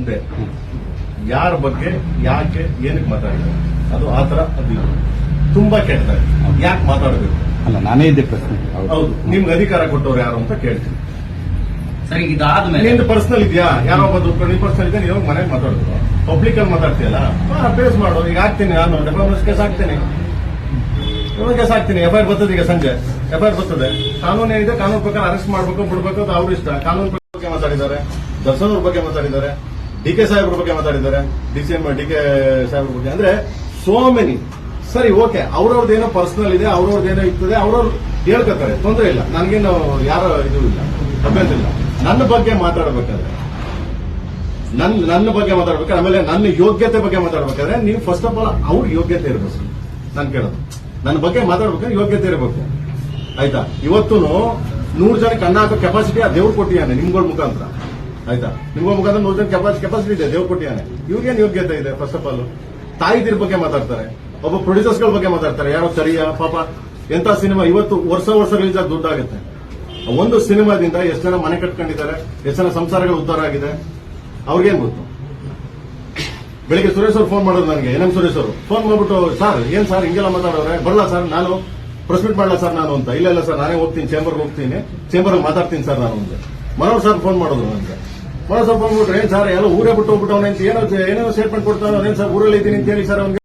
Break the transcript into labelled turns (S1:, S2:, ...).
S1: ಒಂದೇ ಯಾರ ಬಗ್ಗೆ ಯಾಕೆ ಏನಕ್ಕೆ ಮಾತಾಡಿದ್ರು ಅದು ಆ ತರ ಅದು. ತುಂಬಾ ಕೆಟ್ಟದಾಗಿ. ಯಾಕೆ ಮಾತಾಡಬೇಕು?
S2: ಅಲ್ಲ ನಾನೇ ಇದ್ದೆ ಪ್ರಶ್ನೆ. ಹೌದು.
S1: ನಿಮ್ಗೆ ಅಧಿಕಾರ ಕೊಟ್ಟವ್ರು ಯಾರು ಅಂತ ಕೇಳ್ತೀನಿ.
S3: ಸರಿ ಇದಾದ್ಮೇಲೆ.
S1: ನಿಂದು ಪರ್ಸನಲ್ ಇದೆಯಾ? ಯಾರೋ ಒಬ್ಬ ದುಡ್ಕೊಂಡು ನೀವು ಪರ್ಸನಲ್ ಇದೆ ನೀವು ಮನೆಗೆ ಮಾತಾಡಿದ್ರು ಪಬ್ಲಿಕ್ ಅಲ್ಲಿ ಮಾತಾಡ್ತೀಯಲ್ಲ? ಫೇಸ್ ಮಾಡು. ಈಗ ಹಾಕ್ತೀನಿ ನಾನು. ಡೆಫಾರ್ಮೆನ್ಸ್ ಕೇಸ್ ಹಾಕ್ತೀನಿ. ಕೇಸ್ ಹಾಕ್ತೀನಿ. ಎಫ್ ಐಆರ್ ಬರ್ತದೆ ಈಗ ಸಂಜೆ. ಎಫ್ ಐಆರ್ ಬರ್ತದೆ. ಕಾನೂನು ಏನಿದೆ ಕಾನೂನು ಪ್ರಕಾರ ಅರೆಸ್ಟ್ ಮಾಡ್ಬೇಕು ಬಿಡ್ಬೇಕು ಅದು ಅವ್ರ ಇಷ್ಟ. ಕಾನೂನು ಬಗ್ಗೆ ಮಾತಾಡಿದ್ದಾರೆ. ದರ್ಶನ್ ಅವ್ರ ಬಗ್ಗೆ ಮಾತಾಡಿದ್ದಾರೆ. ಡಿ ಕೆ ಸಾಹೇಬ್ರ ಬಗ್ಗೆ ಮಾತಾಡಿದ್ದಾರೆ. ಡಿ ಸಿ ಎಂ, ಡಿ ಸಾಹೇಬ್ರ ಬಗ್ಗೆ. ಅಂದ್ರೆ ಸೋ ಮೆನಿ ಸರಿ, ಓಕೆ ಅವ್ರವ್ರದ್ದೇನೋ ಪರ್ಸನಲ್ ಇದೆ, ಅವ್ರವ್ರದ್ದು ಏನೋ ಇರ್ತದೆ, ಅವ್ರವ್ರು ಹೇಳ್ಕೊತಾರೆ, ತೊಂದರೆ ಇಲ್ಲ. ನನಗೇನು ಯಾರ ಇದು ಇಲ್ಲ, ಅಭ್ಯಂತರ ಇಲ್ಲ. ನನ್ನ ಬಗ್ಗೆ ಮಾತಾಡಬೇಕಾದ್ರೆ ನನ್ನ ನನ್ನ ಬಗ್ಗೆ ಮಾತಾಡ್ಬೇಕಾದ್ರೆ, ಆಮೇಲೆ ನನ್ನ ಯೋಗ್ಯತೆ ಬಗ್ಗೆ ಮಾತಾಡ್ಬೇಕಾದ್ರೆ, ನೀವು ಫಸ್ಟ್ ಆಫ್ ಆಲ್ ಅವ್ರ ಯೋಗ್ಯತೆ ಇರಬೇಕು. ನಾನು ಕೇಳೋದು. ನನ್ನ ಬಗ್ಗೆ ಮಾತಾಡ್ಬೇಕಾದ್ರೆ ಯೋಗ್ಯತೆ ಇರಬೇಕು. ಆಯ್ತಾ? ಇವತ್ತು ನೂರು ಜನಕ್ಕೆ ಅನ್ನ ಹಾಕೋ ಕೆಪಾಸಿಟಿ ಆ ದೇವ್ರು ಕೊಟ್ಟಿಯಾನೆ ನಿಮ್ಗಳ ಮುಖಾಂತರ. ಆಯ್ತಾ? ನಿಮ್ಗೆ ಮುಖಾಂತರ ನೂರು ಜನ ಕೆಪಾಸಿಟಿ ಇದೆ ದೇವಕೋಟಿಯಾನೆ ಇವ್ರಿಗೇನು ಯೋಗ್ಯತೆ ಇದೆ ಫಸ್ಟ್ ಆಫ್ ಆಲ್ ತಾಯಿದಿರ ಬಗ್ಗೆ ಮಾತಾಡ್ತಾರೆ. ಒಬ್ಬ ಪ್ರೊಡ್ಯೂಸರ್ಸ್ಗಳ ಬಗ್ಗೆ ಮಾತಾಡ್ತಾರೆ. ಯಾರೋ ಸರಿಯಾ, ಪಾಪ? ಎಂತ ಸಿನಿಮಾ? ಇವತ್ತು ವರ್ಷ ವರ್ಷ ರಿಲೀಸ್ ಆಗಿ ದುಡ್ಡಾಗುತ್ತೆ ಒಂದು ಸಿನಿಮಾದಿಂದ ಎಷ್ಟು ಜನ ಮನೆ ಕಟ್ಕೊಂಡಿದ್ದಾರೆ, ಎಷ್ಟು ಜನ ಸಂಸಾರಗಳು ಉದ್ದಾರ ಆಗಿದೆ? ಅವ್ರಿಗೇನ್ ಗೊತ್ತು? ಬೆಳಿಗ್ಗೆ ಸುರೇಶ್ ಅವರು ಫೋನ್ ಮಾಡೋದು ನನಗೆ, ಎನ್ ಸುರೇಶ್ ಅವರು. ಫೋನ್ ಮಾಡ್ಬಿಟ್ಟು ಸರ್ ಏನ್ ಸರ್ ಹಿಂಗೆಲ್ಲ ಮಾತಾಡೋರೆ? ಬರಲ್ಲ ಸರ್ ನಾನು ಪ್ರೆಸ್ ಮೀಟ್ ಮಾಡಲ್ಲ ಸರ್ ನಾನು ಅಂತ. ಇಲ್ಲ ಇಲ್ಲ ಸರ್ ನಾನೇ ಹೋಗ್ತೀನಿ ಚೇಂಬರ್ ಹೋಗ್ತೀನಿ. ಚೇಂಬರ್ ಮಾತಾಡ್ತೀನಿ ಸರ್ ನಾನು ಅಂತ. ಮನೋಹರ್ ಸರ್ ಫೋನ್ ಮಾಡೋದು ನನಗೆ. ಮನೋಹರ್ ಸರ್ ಫೋನ್ ಮಾಡ್ಬಿಟ್ರೆ ಏನ್ ಸರ್, ಎಲ್ಲ ಊರೇ ಬಿಟ್ಟು ಹೋಗ್ಬಿಟ್ಟು ಅಂತ ಏನೋ ಏನೋ ಸ್ಟೇಟ್ಮೆಂಟ್ ಕೊಡ್ತಾನೆ. ಅದೇನ್ ಸರ್ ಊರಲ್ಲಿ ಇದ್ದೀನಿ ಅಂತ ಹೇಳಿ ಸರ್